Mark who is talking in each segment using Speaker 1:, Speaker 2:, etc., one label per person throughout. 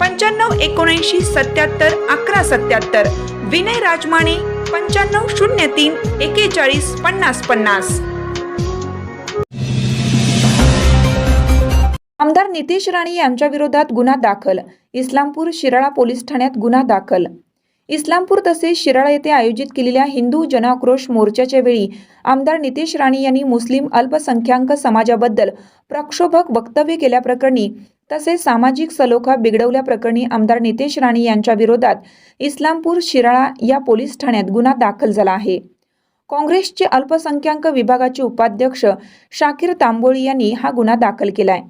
Speaker 1: पंच्याण्णव एकोणऐंशी सत्याहत्तर अकरा सत्याहत्तर. विनय राजमाने पंच्याण्णव शून्य तीन एकेचाळीस पन्नास पन्नास. आमदार नितेश राणे यांच्या विरोधात गुन्हा दाखल. इस्लामपूर शिराळा पोलीस ठाण्यात गुन्हा दाखल. इस्लामपूर तसेच शिराळा येथे आयोजित केलेल्या हिंदू जनाक्रोश मोर्चाच्या वेळी आमदार नितेश राणे यांनी मुस्लिम अल्पसंख्याक समाजाबद्दल प्रक्षोभक वक्तव्य केल्याप्रकरणी तसेच सामाजिक सलोखा बिघडवल्याप्रकरणी आमदार नितेश राणे यांच्या विरोधात इस्लामपूर शिराळा या पोलीस ठाण्यात गुन्हा दाखल झाला आहे. काँग्रेसचे अल्पसंख्याक विभागाचे उपाध्यक्ष शाकीर तांबोळी यांनी हा गुन्हा दाखल केला आहे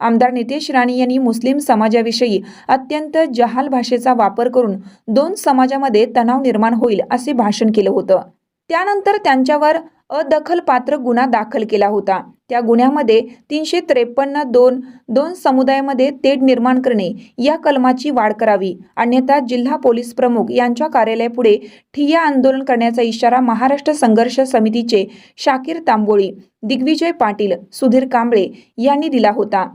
Speaker 1: आमदार नितेश राणे यांनी मुस्लिम समाजाविषयी अत्यंत जहाल भाषेचा वापर करून दोन समाजामध्ये तणाव निर्माण होईल असे भाषण केलं होतं. त्यानंतर त्यांच्यावर अदखलपात्र गुन्हा दाखल केला होता. त्या गुन्ह्यामध्ये तीनशे त्रेपन्न दोन दोन समुदायामध्ये तेढ निर्माण करणे या कलमाची वाढ करावी. अन्यथा जिल्हा पोलीस प्रमुख यांच्या कार्यालयापुढे ठिय्या आंदोलन करण्याचा इशारा महाराष्ट्र संघर्ष समितीचे शाकीर तांबोळी दिग्विजय पाटील सुधीर कांबळे यांनी दिला होता.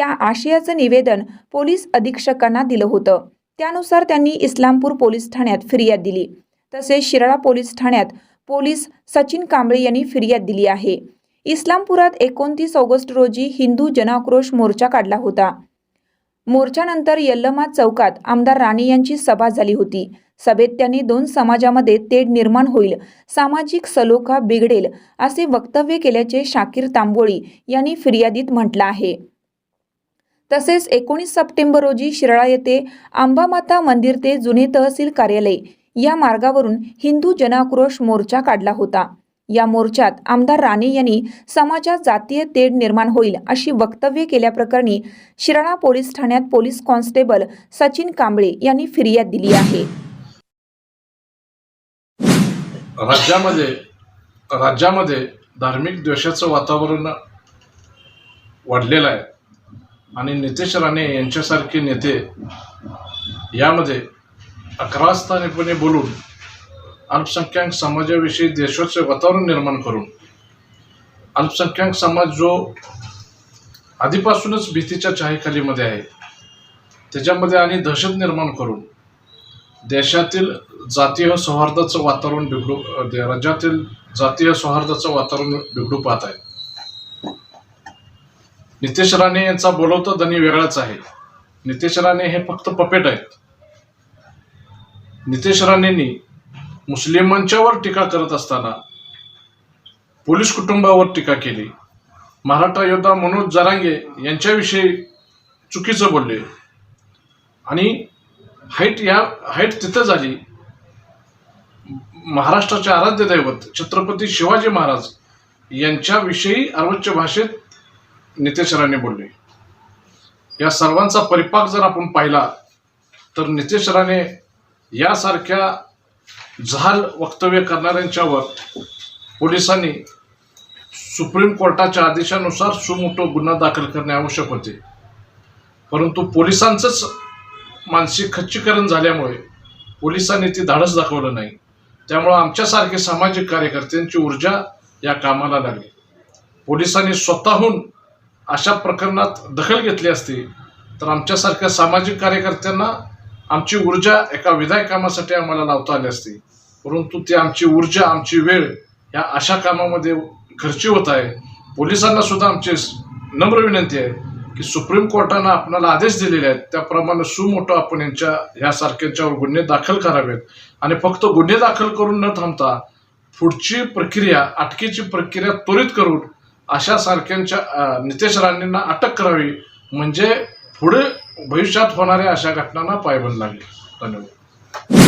Speaker 1: त्या आशयाचं निवेदन पोलीस अधीक्षकांना दिलं होतं. त्यानुसार त्यांनी इस्लामपूर पोलीस ठाण्यात फिर्याद दिली. तसेच शिराळा पोलीस ठाण्यात पोलीस सचिन कांबळे यांनी फिर्याद दिली आहे. इस्लामपुरात एकोणतीस ऑगस्ट रोजी हिंदू जनाक्रोश मोर्चा काढला होता. मोर्चानंतर यल्लमा चौकात आमदार राणे यांची सभा झाली होती. सभेत त्यांनी दोन समाजामध्ये तेढ निर्माण होईल सामाजिक सलोखा बिघडेल असे वक्तव्य केल्याचे शाकीर तांबोळी यांनी फिर्यादीत म्हटलं आहे. तसेच एकोणीस सप्टेंबर रोजी शिराळा येथे आंबामाता मंदिर ते जुने तहसील कार्यालय या मार्गावरून हिंदू जनाक्रोश मोर्चा काढला होता. या मोर्चात आमदार राणे यांनी समाजात जातीय तेढ निर्माण होईल अशी वक्तव्य केल्याप्रकरणी शिराळा पोलीस ठाण्यात पोलीस कॉन्स्टेबल सचिन कांबळे यांनी फिर्याद दिली आहे.
Speaker 2: राज्यामध्ये राज्यामध्ये धार्मिक द्वेषाचं वातावरण वाढलेलं आहे. आणि नितेश राणे यांच्यासारखे नेते यामध्ये अकरास्थानीपणे बोलून अल्पसंख्याक समाजाविषयी देशाचे वातावरण निर्माण करून अल्पसंख्याक समाज जो आधीपासूनच भीतीच्या चाहेखालीमध्ये आहे त्याच्यामध्ये आणि दहशत निर्माण करून देशातील जातीय सौहार्दाचं वातावरण बिघडू राज्यातील जातीय सौहार्दाचं वातावरण बिघडू पाहत आहे. नितेश राणे यांचा बोलवता धनी वेगळाच आहे. नितेश राणे हे फक्त पपेट आहेत. नितेश राणेंनी मुस्लिमांच्यावर टीका करत असताना पोलीस कुटुंबावर टीका केली. मराठा योद्धा मनोज जरांगे यांच्याविषयी चुकीचं बोलले. आणि हाईट या हाईट तिथं झाली. महाराष्ट्राचे आराध्य दैवत छत्रपती शिवाजी महाराज यांच्याविषयी अर्वोच्च भाषेत नितेश राणे बोलले. या सर्वांचा परिपाक जर आपण पाहिला तर नितेश राणे यासारख्या जहाल वक्तव्य करणाऱ्यांच्यावर पोलिसांनी सुप्रीम कोर्टाच्या आदेशानुसार सुमोठो गुन्हा दाखल करणे आवश्यक होते. परंतु पोलिसांचंच मानसिक खच्चीकरण झाल्यामुळे पोलिसांनी ती धाडस दाखवलं नाही. त्यामुळं आमच्यासारखे सामाजिक कार्यकर्त्यांची ऊर्जा या कामाला लागली. पोलिसांनी स्वतःहून अशा प्रकरणात दखल घेतली असती तर आमच्यासारख्या सामाजिक कार्यकर्त्यांना आमची ऊर्जा एका विधायक कामासाठी आम्हाला लावता आली असती. परंतु ती आमची ऊर्जा आमची वेळ या अशा कामामध्ये खर्ची होत आहे. पोलिसांना सुद्धा आमची नम्र विनंती आहे की सुप्रीम कोर्टानं आपल्याला आदेश दिलेले आहेत. त्याप्रमाणे सुमोठं आपण यांच्या ह्यासारख्यांच्यावर गुन्हे दाखल करावेत. आणि फक्त गुन्हे दाखल करून न थांबता पुढची प्रक्रिया अटकेची प्रक्रिया त्वरित करून अशा सारख्यांच्या नितेश राणेंना अटक करावी म्हणजे पुढे भविष्यात होणाऱ्या अशा घटनांना पायबंद लागेल. धन्यवाद.